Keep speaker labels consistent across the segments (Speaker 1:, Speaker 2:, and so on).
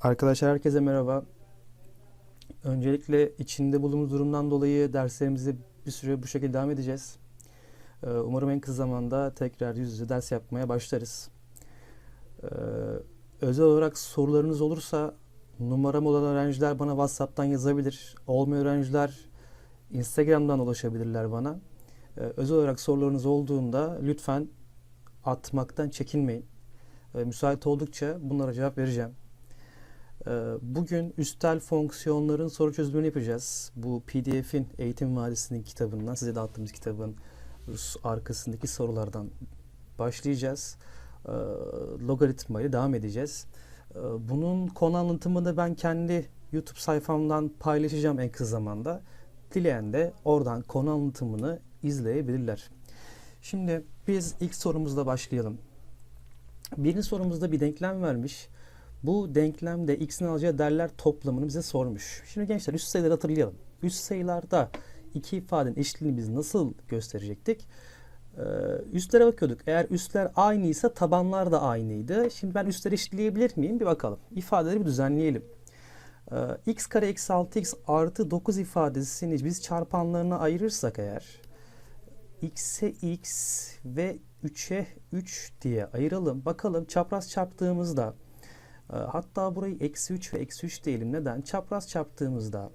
Speaker 1: Arkadaşlar herkese merhaba. Öncelikle içinde bulunduğumuz durumdan dolayı derslerimizi bir süre bu şekilde devam edeceğiz. Ee, Umarım en kısa zamanda tekrar yüz yüze ders yapmaya başlarız. Ee, Özel olarak sorularınız olursa numaram olan öğrenciler bana WhatsApp'tan yazabilir. Olmayan öğrenciler Instagram'dan ulaşabilirler bana. Ee, Özel olarak sorularınız olduğunda lütfen atmaktan çekinmeyin. Ee, Müsait oldukça bunlara cevap vereceğim. Ee, Bugün üstel fonksiyonların soru çözümünü yapacağız. Bu PDF'in Eğitim Vadisi'nin kitabından, size dağıttığımız kitabın arkasındaki sorulardan başlayacağız. Ee, Logaritma ile devam edeceğiz. Bunun konu anlatımını ben kendi YouTube sayfamdan paylaşacağım en kısa zamanda. Dileyen de oradan konu anlatımını izleyebilirler. Şimdi biz ilk sorumuzla başlayalım. Birinci sorumuzda bir denklem vermiş. Bu denklemde x'in alacağı değerler toplamını bize sormuş. Şimdi gençler üst sayıları hatırlayalım. Üst sayılarda iki ifadenin eşitliğini biz nasıl gösterecektik? Ee, üstlere bakıyorduk. Eğer üstler aynıysa tabanlar da aynıydı. Şimdi ben üstleri eşitleyebilir miyim? Bir bakalım. İfadeleri bir düzenleyelim. Ee, x kare eksi 6x artı 9 ifadesini biz çarpanlarına ayırırsak eğer x'e x ve 3'e 3 diye ayıralım. Bakalım çapraz çarptığımızda e, hatta burayı eksi 3 ve eksi 3 diyelim. Neden? Çapraz çarptığımızda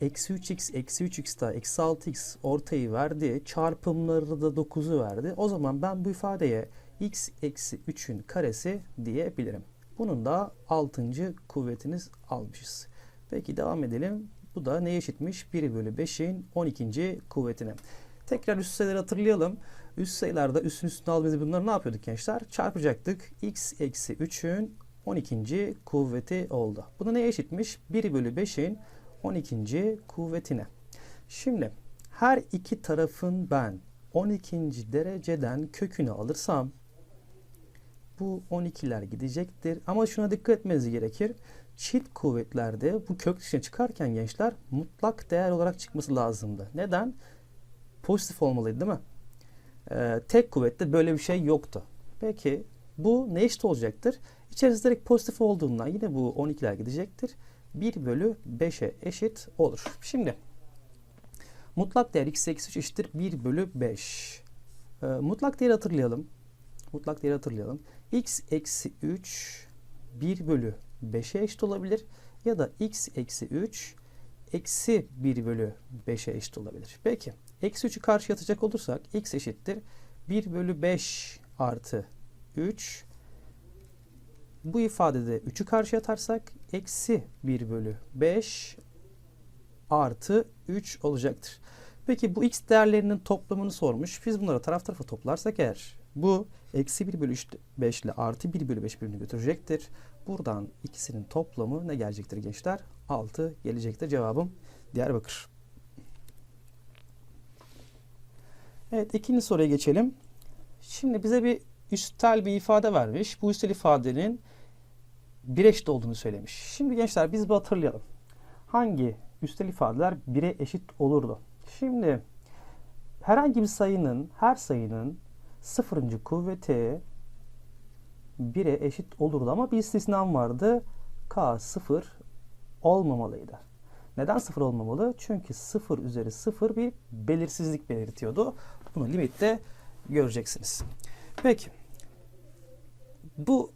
Speaker 1: eksi 3x eksi 3x daha eksi 6x ortayı verdi. Çarpımları da 9'u verdi. O zaman ben bu ifadeye x eksi 3'ün karesi diyebilirim. Bunun da 6. kuvvetiniz almışız. Peki devam edelim. Bu da neye eşitmiş? 1 bölü 5'in 12. kuvvetine. Tekrar üst sayıları hatırlayalım. Üst sayılarda üstün üstüne aldığımız bunları ne yapıyorduk gençler? Çarpacaktık. x eksi 3'ün 12. kuvveti oldu. Bu da neye eşitmiş? 1 bölü 5'in 12. kuvvetine. Şimdi her iki tarafın ben 12. dereceden kökünü alırsam bu 12'ler gidecektir. Ama şuna dikkat etmeniz gerekir. Çift kuvvetlerde bu kök dışına çıkarken gençler mutlak değer olarak çıkması lazımdı. Neden? Pozitif olmalıydı değil mi? Ee, tek kuvvette böyle bir şey yoktu. Peki bu ne eşit olacaktır? İçerisi direkt pozitif olduğundan yine bu 12'ler gidecektir. 1 bölü 5'e eşit olur. Şimdi mutlak değer x eksi 3 eşittir 1 bölü 5. Ee, mutlak değeri hatırlayalım. Mutlak değeri hatırlayalım. x eksi 3 1 bölü 5'e eşit olabilir. Ya da x eksi 3 eksi 1 bölü 5'e eşit olabilir. Peki. Eksi 3'ü karşıya atacak olursak x eşittir 1 bölü 5 artı 3 bu ifadede 3'ü karşıya atarsak eksi 1 bölü 5 artı 3 olacaktır. Peki bu x değerlerinin toplamını sormuş. Biz bunları taraf tarafa toplarsak eğer bu eksi 1 bölü 5 ile artı 1 bölü 5 birbirini götürecektir. Buradan ikisinin toplamı ne gelecektir gençler? 6 gelecektir. Cevabım Diyarbakır. Evet ikinci soruya geçelim. Şimdi bize bir üstel bir ifade vermiş. Bu üstel ifadenin bir eşit olduğunu söylemiş. Şimdi gençler biz bu hatırlayalım. Hangi üstel ifadeler 1'e eşit olurdu? Şimdi herhangi bir sayının, her sayının sıfırıncı kuvveti 1'e eşit olurdu ama bir istisnam vardı. K sıfır olmamalıydı. Neden sıfır olmamalı? Çünkü sıfır üzeri sıfır bir belirsizlik belirtiyordu. Bunu limitte göreceksiniz. Peki. Bu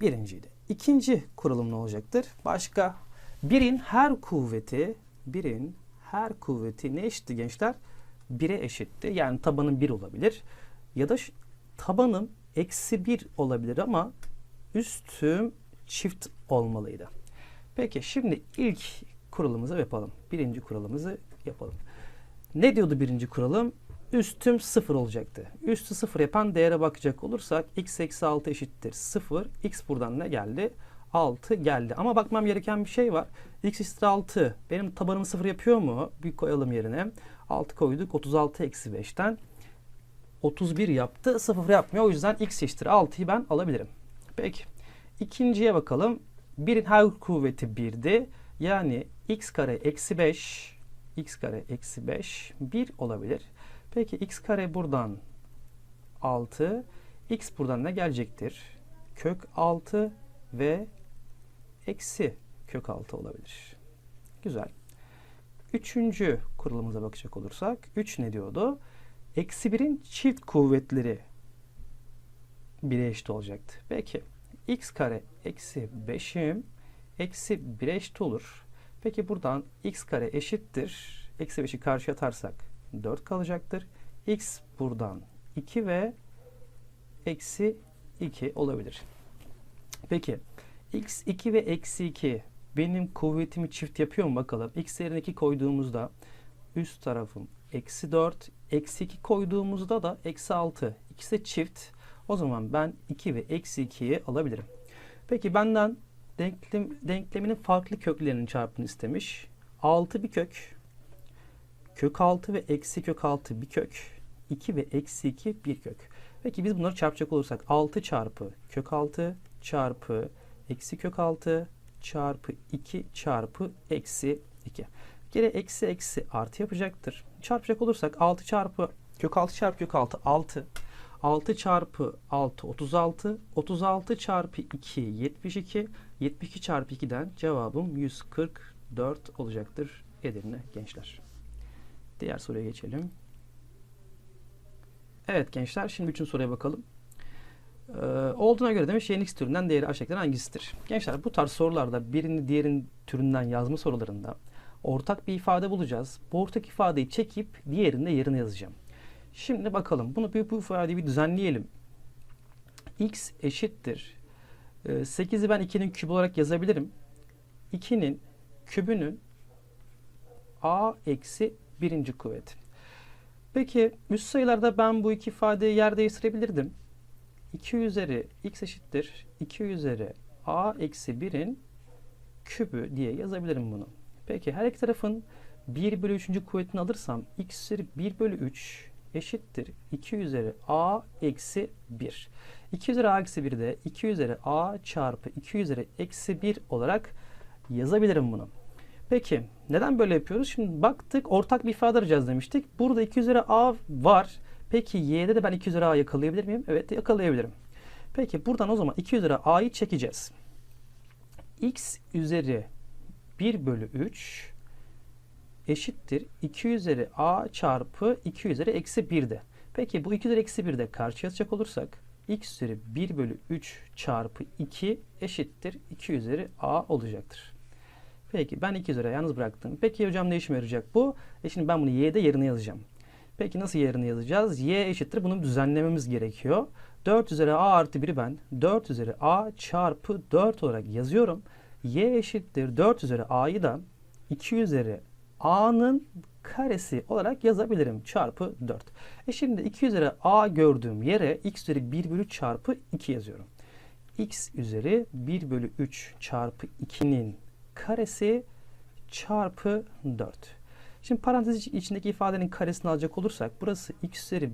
Speaker 1: birinciydi. İkinci kuralım ne olacaktır? Başka. Birin her kuvveti, birin her kuvveti ne eşitti gençler? 1'e eşitti. Yani tabanın 1 olabilir. Ya da tabanım eksi 1 olabilir ama üstüm çift olmalıydı. Peki şimdi ilk kuralımızı yapalım. Birinci kuralımızı yapalım. Ne diyordu birinci kuralım? Üstüm 0 olacaktı. Üstü 0 yapan değere bakacak olursak x eksi 6 eşittir 0. x buradan ne geldi? 6 geldi. Ama bakmam gereken bir şey var. x eşittir 6. Benim tabanım 0 yapıyor mu? Bir koyalım yerine. 6 koyduk. 36 eksi 5'ten 31 yaptı. 0 yapmıyor. O yüzden x eşittir 6'yı ben alabilirim. Peki. İkinciye bakalım. 1'in her kuvveti 1'di. Yani x kare eksi 5 x kare eksi 5 1 olabilir. Peki x kare buradan 6. X buradan ne gelecektir? Kök 6 ve eksi kök 6 olabilir. Güzel. Üçüncü kuralımıza bakacak olursak 3 ne diyordu? Eksi 1'in çift kuvvetleri 1'e eşit olacaktı. Peki x kare eksi 5'im eksi 1'e eşit olur. Peki buradan x kare eşittir. Eksi 5'i karşıya atarsak 4 kalacaktır. x buradan 2 ve eksi 2 olabilir. Peki x 2 ve eksi 2 benim kuvvetimi çift yapıyor mu bakalım. x yerine 2 koyduğumuzda üst tarafım eksi 4. Eksi 2 koyduğumuzda da eksi 6. İkisi de çift. O zaman ben 2 ve eksi 2'yi alabilirim. Peki benden denklem, denkleminin farklı köklerinin çarpımını istemiş. 6 bir kök. Kök 6 ve eksi kök 6 bir kök. 2 ve eksi 2 bir kök. Peki biz bunları çarpacak olursak 6 çarpı kök 6 çarpı eksi kök 6 çarpı 2 çarpı eksi 2. Gene eksi eksi artı yapacaktır. Çarpacak olursak 6 çarpı kök 6 çarpı kök 6 6. 6 çarpı 6 36. 36 çarpı 2 72. 72 çarpı 2'den cevabım 144 olacaktır Edirne gençler. Diğer soruya geçelim. Evet gençler şimdi üçüncü soruya bakalım. Ee, olduğuna göre demiş y x türünden değeri aşağıdakilerden hangisidir? Gençler bu tarz sorularda birini diğerinin türünden yazma sorularında ortak bir ifade bulacağız. Bu ortak ifadeyi çekip diğerinde yerine yazacağım. Şimdi bakalım bunu bir bu ifadeyi bir düzenleyelim. x eşittir. 8'i ee, ben 2'nin kübü olarak yazabilirim. 2'nin kübünün a eksi birinci kuvveti. Peki üst sayılarda ben bu iki ifadeyi yer değiştirebilirdim. 2 üzeri x eşittir. 2 üzeri a eksi 1'in kübü diye yazabilirim bunu. Peki her iki tarafın 1 bölü 3. kuvvetini alırsam x üzeri 1 bölü 3 eşittir 2 üzeri a eksi 1. 2 üzeri a eksi 1 de 2 üzeri a çarpı 2 üzeri eksi 1 olarak yazabilirim bunu. Peki neden böyle yapıyoruz? Şimdi baktık ortak bir ifade arayacağız demiştik. Burada 2 üzeri a var. Peki y'de de ben 2 üzeri a yakalayabilir miyim? Evet yakalayabilirim. Peki buradan o zaman 2 üzeri a'yı çekeceğiz. x üzeri 1 bölü 3 eşittir 2 üzeri a çarpı 2 üzeri eksi 1'de. Peki bu 2 üzeri eksi 1'de karşı yazacak olursak x üzeri 1 bölü 3 çarpı 2 eşittir 2 üzeri a olacaktır. Peki ben 2 üzeri yalnız bıraktım. Peki hocam ne işime yarayacak bu? E şimdi ben bunu y'de yerine yazacağım. Peki nasıl yerine yazacağız? y eşittir bunu düzenlememiz gerekiyor. 4 üzeri a artı 1'i ben 4 üzeri a çarpı 4 olarak yazıyorum. Y eşittir 4 üzeri a'yı da 2 üzeri a'nın karesi olarak yazabilirim. Çarpı 4. E şimdi 2 üzeri a gördüğüm yere x üzeri 1 bölü 3 çarpı 2 yazıyorum. x üzeri 1 bölü 3 çarpı 2'nin karesi çarpı 4. Şimdi parantez içindeki ifadenin karesini alacak olursak burası x üzeri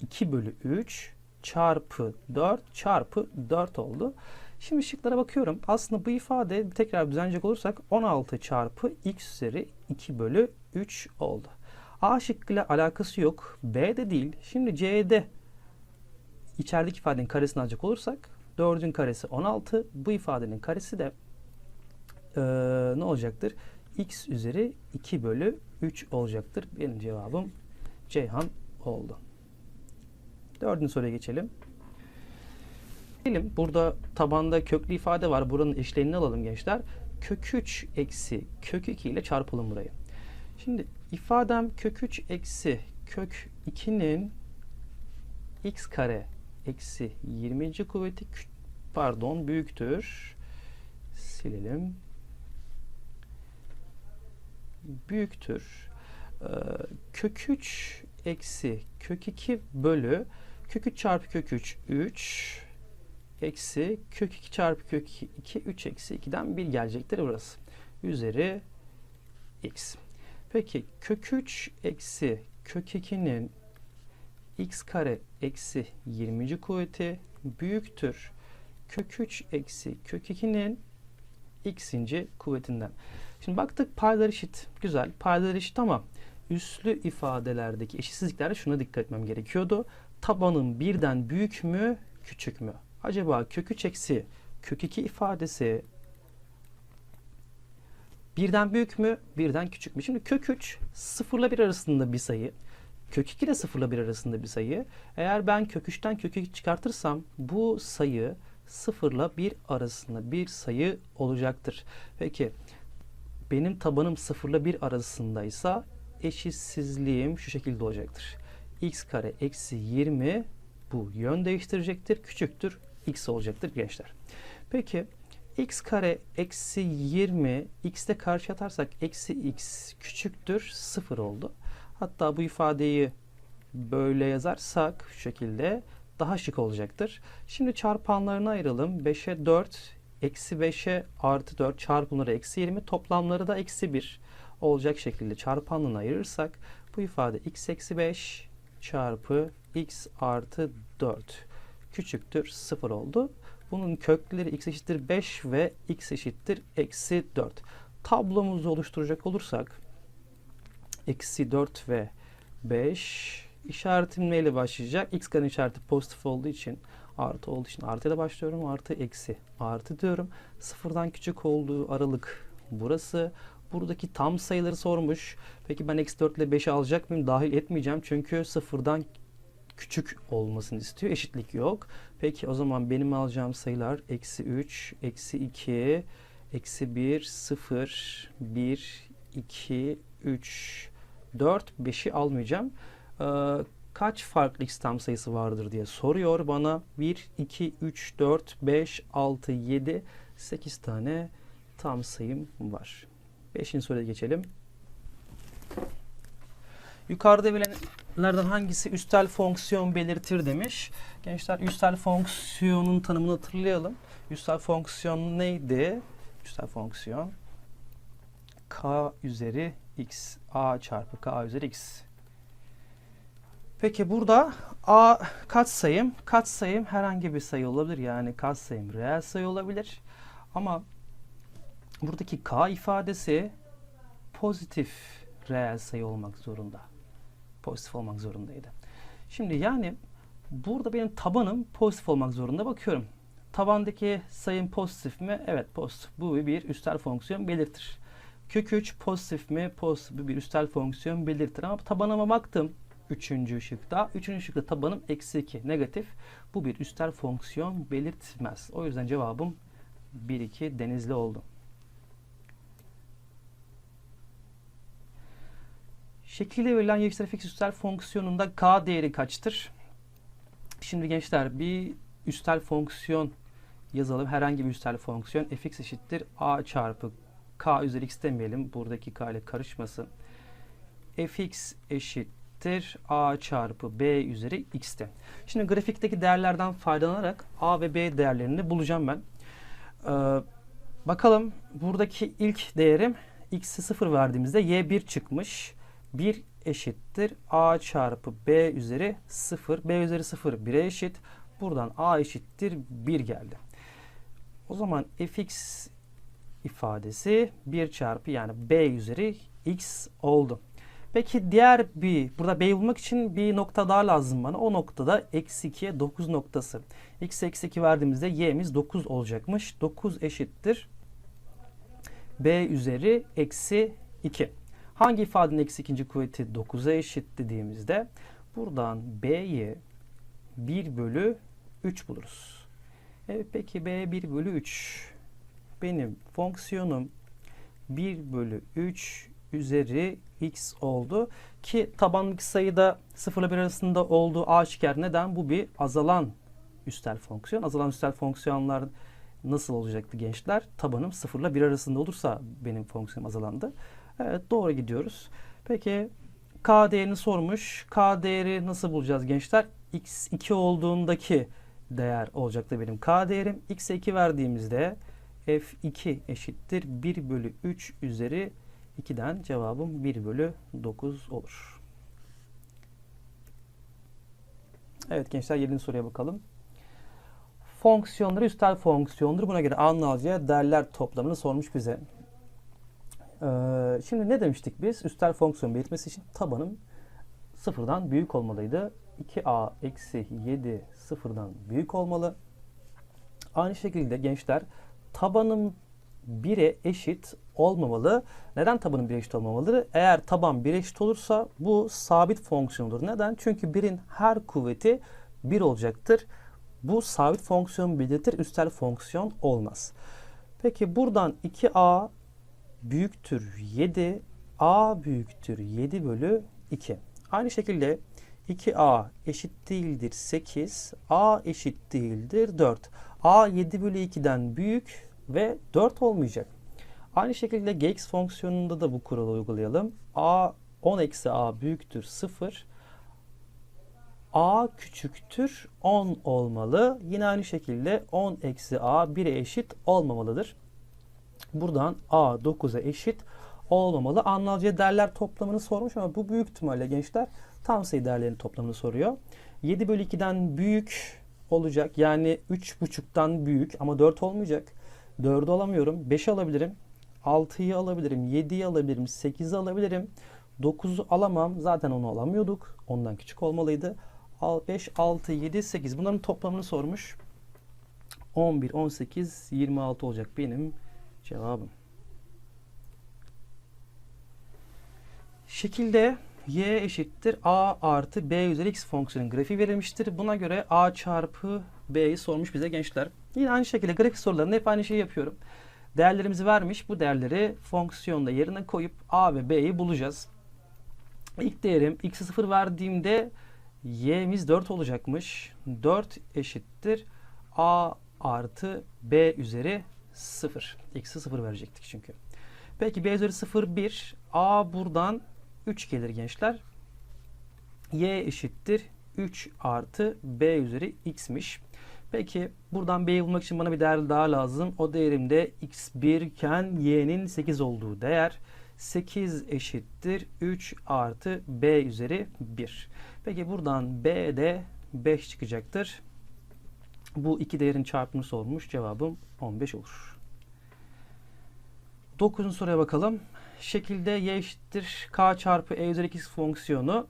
Speaker 1: 2 bölü 3 çarpı 4 çarpı 4 oldu. Şimdi şıklara bakıyorum. Aslında bu ifade tekrar düzenleyecek olursak 16 çarpı x üzeri 2 bölü 3 oldu. A şıkkıyla alakası yok. B de değil. Şimdi C'de içerideki ifadenin karesini alacak olursak 4'ün karesi 16. Bu ifadenin karesi de ee, ne olacaktır? x üzeri 2 bölü 3 olacaktır. Benim cevabım Ceyhan oldu. Dördüncü soruya geçelim. Diyelim burada tabanda köklü ifade var. Buranın eşlenini alalım gençler. Kök 3 eksi kök 2 ile çarpalım burayı. Şimdi ifadem kök 3 eksi kök 2'nin x kare eksi 20. kuvveti pardon büyüktür. Silelim. Büyüktür. Ee, kök 3 eksi kök 2 bölü kök 3 çarpı kök 3 3 eksi kök 2 çarpı kök 2 3 eksi 2'den 1 gelecektir burası. Üzeri x. Peki kök 3 eksi kök 2'nin x kare eksi 20. kuvveti büyüktür. Kök 3 eksi kök 2'nin x'inci kuvvetinden. Şimdi baktık paylar eşit. Güzel. Paylar eşit ama üslü ifadelerdeki eşitsizliklerde şuna dikkat etmem gerekiyordu. tabanım birden büyük mü, küçük mü? Acaba kök 3 eksi kök 2 ifadesi birden büyük mü, birden küçük mü? Şimdi kök 3 0 ile 1 arasında bir sayı. Kök 2 ile 0 ile 1 arasında bir sayı. Eğer ben kök 3'ten kök 2 çıkartırsam bu sayı 0 ile 1 arasında bir sayı olacaktır. Peki benim tabanım 0 ile 1 arasındaysa eşitsizliğim şu şekilde olacaktır. x kare eksi 20 bu yön değiştirecektir. Küçüktür x olacaktır gençler. Peki x kare eksi 20 x'te karşı atarsak eksi x küçüktür 0 oldu. Hatta bu ifadeyi böyle yazarsak şu şekilde daha şık olacaktır. Şimdi çarpanlarını ayıralım. 5'e 4, eksi 5'e artı 4 çarpımları eksi 20 toplamları da eksi 1 olacak şekilde çarpanlarını ayırırsak bu ifade x eksi 5 çarpı x artı 4 küçüktür 0 oldu. Bunun kökleri x eşittir 5 ve x eşittir eksi 4. Tablomuzu oluşturacak olursak eksi 4 ve 5 işaretim neyle başlayacak? X karenin işareti pozitif olduğu için artı olduğu için artıyla başlıyorum. Artı eksi artı diyorum. Sıfırdan küçük olduğu aralık burası. Buradaki tam sayıları sormuş. Peki ben eksi 4 ile 5'i alacak mıyım? Dahil etmeyeceğim. Çünkü sıfırdan küçük olmasını istiyor. Eşitlik yok. Peki o zaman benim alacağım sayılar eksi 3, eksi 2, eksi 1, 0, 1, 2, 3, 4, 5'i almayacağım. Ee, kaç farklı x tam sayısı vardır diye soruyor bana. 1, 2, 3, 4, 5, 6, 7, 8 tane tam sayım var. Beşinci soruya geçelim. Yukarıda verilenlerden hangisi üstel fonksiyon belirtir demiş. Gençler üstel fonksiyonun tanımını hatırlayalım. Üstel fonksiyon neydi? Üstel fonksiyon k üzeri x. a çarpı k üzeri x. Peki burada a katsayım. Katsayım herhangi bir sayı olabilir. Yani katsayım reel sayı olabilir. Ama buradaki k ifadesi pozitif reel sayı olmak zorunda. Pozitif olmak zorundaydı. Şimdi yani burada benim tabanım pozitif olmak zorunda bakıyorum. Tabandaki sayım pozitif mi? Evet pozitif. Bu bir üstel fonksiyon belirtir. Kök 3 pozitif mi? Pozitif bir üstel fonksiyon belirtir. Ama tabanıma baktım. Üçüncü şıkta. Üçüncü şıkta tabanım eksi 2 negatif. Bu bir üstel fonksiyon belirtmez. O yüzden cevabım 1-2 denizli oldu. Şekilde verilen y fx üstel fonksiyonunda k değeri kaçtır? Şimdi gençler bir üstel fonksiyon yazalım. Herhangi bir üstel fonksiyon fx eşittir a çarpı k üzeri x demeyelim. Buradaki k ile karışmasın. fx eşittir a çarpı b üzeri x'te. Şimdi grafikteki değerlerden faydalanarak a ve b değerlerini bulacağım ben. Ee, bakalım buradaki ilk değerim x'i 0 verdiğimizde y1 çıkmış. 1 eşittir a çarpı b üzeri 0. b üzeri 0 1'e eşit. Buradan a eşittir 1 geldi. O zaman fx ifadesi 1 çarpı yani b üzeri x oldu. Peki diğer bir, burada b'yi bulmak için bir nokta daha lazım bana. O noktada eksi 2'ye 9 noktası. x eksi 2 verdiğimizde y'miz 9 olacakmış. 9 eşittir b üzeri eksi 2. Hangi ifadenin eksi ikinci kuvveti 9'a eşit dediğimizde buradan b'yi 1 bölü 3 buluruz. Evet peki b 1 bölü 3 benim fonksiyonum 1 bölü 3 üzeri x oldu. Ki tabandaki sayıda 0 ile 1 arasında olduğu aşikar. Neden? Bu bir azalan üstel fonksiyon. Azalan üstel fonksiyonlar nasıl olacaktı gençler? Tabanım 0 ile 1 arasında olursa benim fonksiyonum azalandı. Evet doğru gidiyoruz. Peki k değerini sormuş. K değeri nasıl bulacağız gençler? x 2 olduğundaki değer olacaktı benim k değerim. x'e 2 verdiğimizde f2 eşittir 1 bölü 3 üzeri 2'den cevabım 1 bölü 9 olur. Evet gençler 7. soruya bakalım. Fonksiyonları üstel fonksiyondur. Buna göre A'nın alacağı değerler toplamını sormuş bize. Ee, şimdi ne demiştik biz? Üstel fonksiyon belirtmesi için tabanım sıfırdan büyük olmalıydı. 2a eksi 7 sıfırdan büyük olmalı. Aynı şekilde gençler tabanım 1'e eşit olmamalı. Neden tabanın 1'e eşit olmamalı? Eğer taban 1'e eşit olursa bu sabit fonksiyondur. Neden? Çünkü 1'in her kuvveti 1 olacaktır. Bu sabit fonksiyon belirtir, üstel fonksiyon olmaz. Peki buradan 2a büyüktür 7, a büyüktür 7 bölü 2. Aynı şekilde 2a eşit değildir 8, a eşit değildir 4. a 7 bölü 2'den büyük ve 4 olmayacak. Aynı şekilde gx fonksiyonunda da bu kuralı uygulayalım. a 10 eksi a büyüktür 0, a küçüktür 10 olmalı. Yine aynı şekilde 10 eksi a 1'e eşit olmamalıdır. Buradan a 9'a eşit olmamalı. Anlamcıya değerler toplamını sormuş ama bu büyük ihtimalle gençler tam sayı değerlerinin toplamını soruyor. 7 bölü 2'den büyük olacak. Yani 3,5'tan büyük ama 4 olmayacak. 4'ü alamıyorum. 5 alabilirim. 6'yı alabilirim. 7'yi alabilirim. 8'i alabilirim. 9'u alamam. Zaten onu alamıyorduk. Ondan küçük olmalıydı. 5, 6, 7, 8. Bunların toplamını sormuş. 11, 18, 26 olacak benim cevabım. Şekilde y eşittir a artı b üzeri x fonksiyonun grafiği verilmiştir. Buna göre a çarpı b'yi sormuş bize gençler. Yine aynı şekilde grafik sorularında hep aynı şeyi yapıyorum. Değerlerimizi vermiş. Bu değerleri fonksiyonda yerine koyup a ve b'yi bulacağız. İlk değerim x'i 0 verdiğimde y'miz 4 olacakmış. 4 eşittir a artı b üzeri 0. x'i 0 verecektik çünkü. Peki b üzeri 0 1. a buradan 3 gelir gençler. y eşittir 3 artı b üzeri x'miş. Peki buradan b'yi bulmak için bana bir değer daha lazım. O değerimde x1 iken y'nin 8 olduğu değer. 8 eşittir 3 artı b üzeri 1. Peki buradan b de 5 çıkacaktır. Bu iki değerin çarpımı sormuş. Cevabım 15 olur. 9. soruya bakalım. Şekilde y eşittir k çarpı e üzeri x fonksiyonu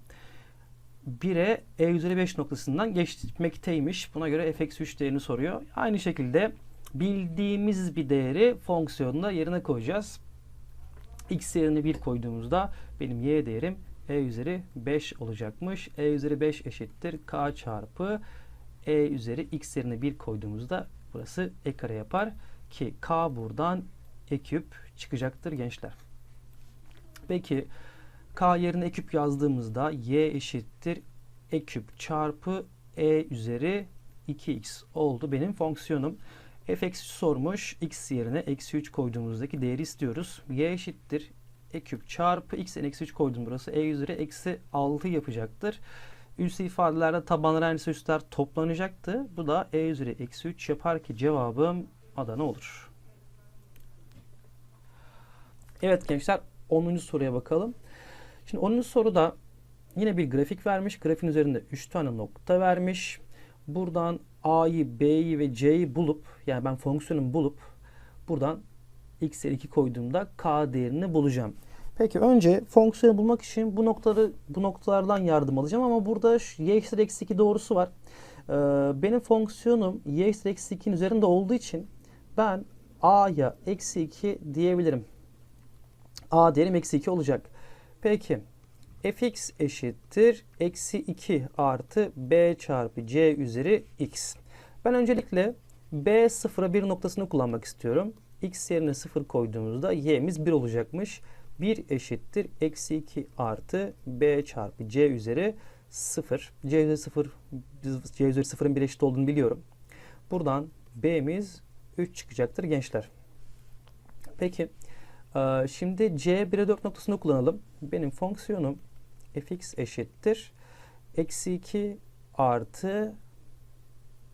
Speaker 1: 1'e e üzeri 5 noktasından geçmekteymiş. Buna göre f(3) değerini soruyor. Aynı şekilde bildiğimiz bir değeri fonksiyonda yerine koyacağız. X yerine 1 koyduğumuzda benim y değerim e üzeri 5 olacakmış. e üzeri 5 eşittir k çarpı e üzeri x yerine 1 koyduğumuzda burası e kare yapar ki k buradan e küp çıkacaktır gençler. Peki k yerine e küp yazdığımızda y eşittir e küp çarpı e üzeri 2x oldu benim fonksiyonum. F sormuş. x yerine eksi 3 koyduğumuzdaki değeri istiyoruz. y eşittir e küp çarpı x'in eksi 3 koydum burası. e üzeri eksi 6 yapacaktır. Üst ifadelerde tabanlar aynısı üstler toplanacaktı. Bu da e üzeri eksi 3 yapar ki cevabım Adana olur. Evet gençler 10. soruya bakalım. Şimdi 10. soruda yine bir grafik vermiş. Grafiğin üzerinde 3 tane nokta vermiş. Buradan A'yı, B'yi ve C'yi bulup yani ben fonksiyonu bulup buradan x 2 koyduğumda k değerini bulacağım. Peki önce fonksiyonu bulmak için bu noktaları bu noktalardan yardım alacağım ama burada y eksi 2 doğrusu var. Ee, benim fonksiyonum y eksi 2'nin üzerinde olduğu için ben a'ya eksi 2 diyebilirim. a değerim eksi 2 olacak. Peki fx eşittir eksi 2 artı b çarpı c üzeri x. Ben öncelikle b sıfıra 1 noktasını kullanmak istiyorum x yerine 0 koyduğumuzda y'miz 1 olacakmış. 1 eşittir. Eksi 2 artı b çarpı c üzeri 0. c üzeri 0 c üzeri 0'ın 1 eşit olduğunu biliyorum. Buradan b'miz 3 çıkacaktır gençler. Peki şimdi c 1'e 4 noktasını kullanalım. Benim fonksiyonum fx eşittir. Eksi 2 artı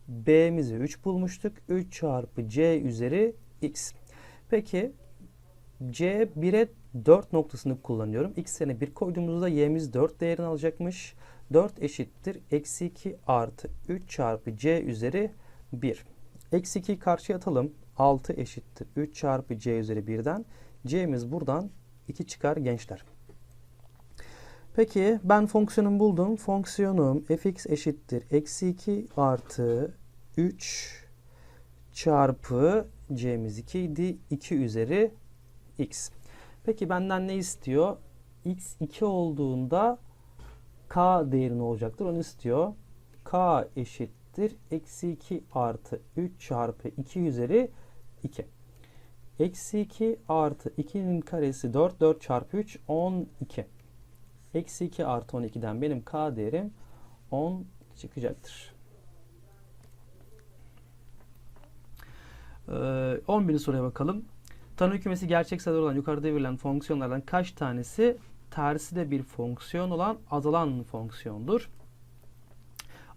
Speaker 1: b'mizi 3 bulmuştuk. 3 çarpı c üzeri x. Peki c 1'e 4 noktasını kullanıyorum. x yerine 1 koyduğumuzda y'miz 4 değerini alacakmış. 4 eşittir. Eksi 2 artı 3 çarpı c üzeri 1. Eksi 2'yi karşıya atalım. 6 eşittir. 3 çarpı c üzeri 1'den. c'miz buradan 2 çıkar gençler. Peki ben fonksiyonumu buldum. Fonksiyonum fx eşittir. Eksi 2 artı 3 çarpı c'miz 2 idi. 2 üzeri x. Peki benden ne istiyor? x 2 olduğunda k değeri ne olacaktır? Onu istiyor. k eşittir. Eksi 2 artı 3 çarpı 2 üzeri 2. Eksi 2 artı 2'nin karesi 4. 4 çarpı 3 12. Eksi 2 artı 12'den benim k değerim 10 çıkacaktır. Ee, 11. soruya bakalım. Tanım kümesi gerçek sayılar olan yukarıda verilen fonksiyonlardan kaç tanesi tersi de bir fonksiyon olan azalan fonksiyondur?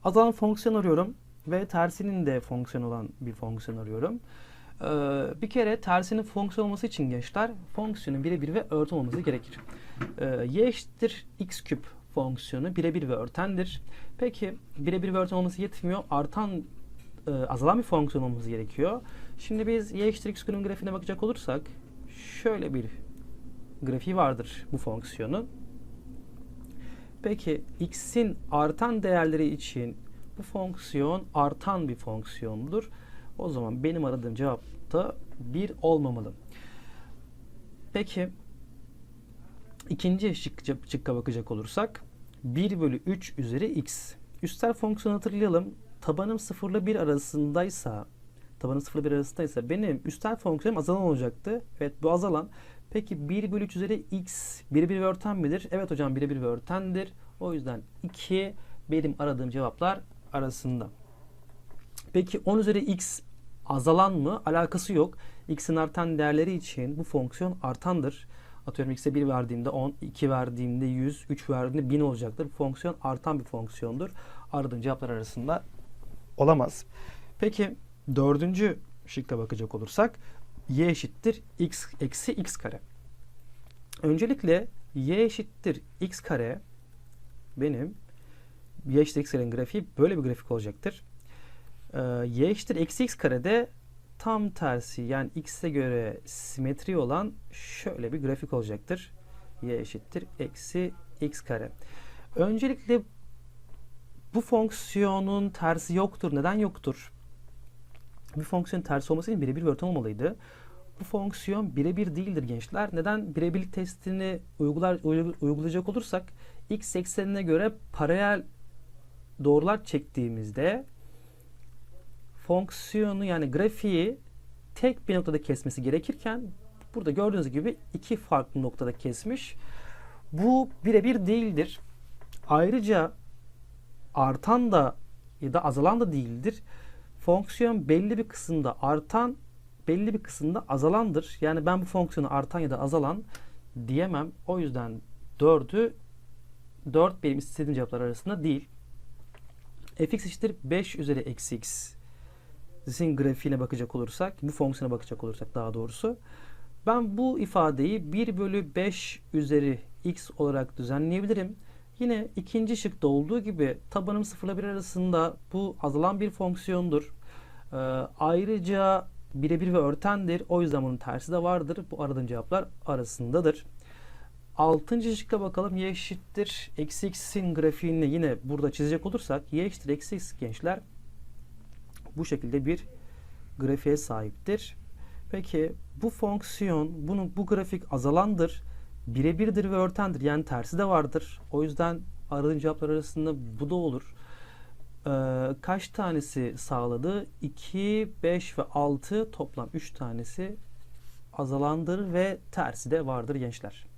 Speaker 1: Azalan fonksiyon arıyorum ve tersinin de fonksiyon olan bir fonksiyon arıyorum. Ee, bir kere tersinin fonksiyon olması için gençler fonksiyonun birebir ve örten olması gerekir. Ee, y eşittir x küp fonksiyonu birebir ve örtendir. Peki birebir ve örten olması yetmiyor. Artan e, azalan bir fonksiyon olması gerekiyor. Şimdi biz y eşittir x küpün grafiğine bakacak olursak şöyle bir grafiği vardır bu fonksiyonun. Peki x'in artan değerleri için bu fonksiyon artan bir fonksiyondur. O zaman benim aradığım cevap da 1 olmamalı. Peki ikinci şıkka, bakacak olursak 1 bölü 3 üzeri x. Üstel fonksiyonu hatırlayalım. Tabanım 0 ile 1 arasındaysa tabanım 0 ile 1 arasındaysa benim üstel fonksiyonum azalan olacaktı. Evet bu azalan. Peki 1 bölü 3 üzeri x birebir ve örten midir? Evet hocam birebir ve örtendir. O yüzden 2 benim aradığım cevaplar arasında. Peki 10 üzeri x azalan mı? Alakası yok. X'in artan değerleri için bu fonksiyon artandır. Atıyorum x'e 1 verdiğimde 10, 2 verdiğimde 100, 3 verdiğimde 1000 olacaktır. Fonksiyon artan bir fonksiyondur. Aradığın cevaplar arasında olamaz. Peki dördüncü şıkka bakacak olursak y eşittir x eksi x kare. Öncelikle y eşittir x kare benim y eşittir x karenin grafiği böyle bir grafik olacaktır. Ee, y eşittir eksi x karede tam tersi yani x'e göre simetri olan şöyle bir grafik olacaktır. y eşittir eksi x kare. Öncelikle bu fonksiyonun tersi yoktur. Neden yoktur? Bir fonksiyonun tersi olması için birebir bir örten olmalıydı. Bu fonksiyon birebir değildir gençler. Neden? Birebirlik testini uygular, uygulayacak olursak x eksenine göre paralel doğrular çektiğimizde fonksiyonu yani grafiği tek bir noktada kesmesi gerekirken burada gördüğünüz gibi iki farklı noktada kesmiş. Bu birebir değildir. Ayrıca artan da ya da azalan da değildir. Fonksiyon belli bir kısımda artan, belli bir kısımda azalandır. Yani ben bu fonksiyonu artan ya da azalan diyemem. O yüzden 4'ü 4 benim istediğim cevaplar arasında değil. fx eşittir 5 üzeri eksi x. Zin grafiğine bakacak olursak, bu fonksiyona bakacak olursak daha doğrusu. Ben bu ifadeyi 1 bölü 5 üzeri x olarak düzenleyebilirim. Yine ikinci şıkta olduğu gibi tabanım 0 ile 1 arasında bu azalan bir fonksiyondur. Ee, ayrıca birebir ve örtendir. O yüzden bunun tersi de vardır. Bu aradığım cevaplar arasındadır. Altıncı şıkka bakalım. Y eşittir. Eksi x'in grafiğini yine burada çizecek olursak y eşittir eksi x gençler bu şekilde bir grafiğe sahiptir. Peki bu fonksiyon, bunun bu grafik azalandır, birebirdir ve örtendir. Yani tersi de vardır. O yüzden aradığım cevaplar arasında bu da olur. Ee, kaç tanesi sağladı? 2, 5 ve 6 toplam 3 tanesi azalandır ve tersi de vardır gençler.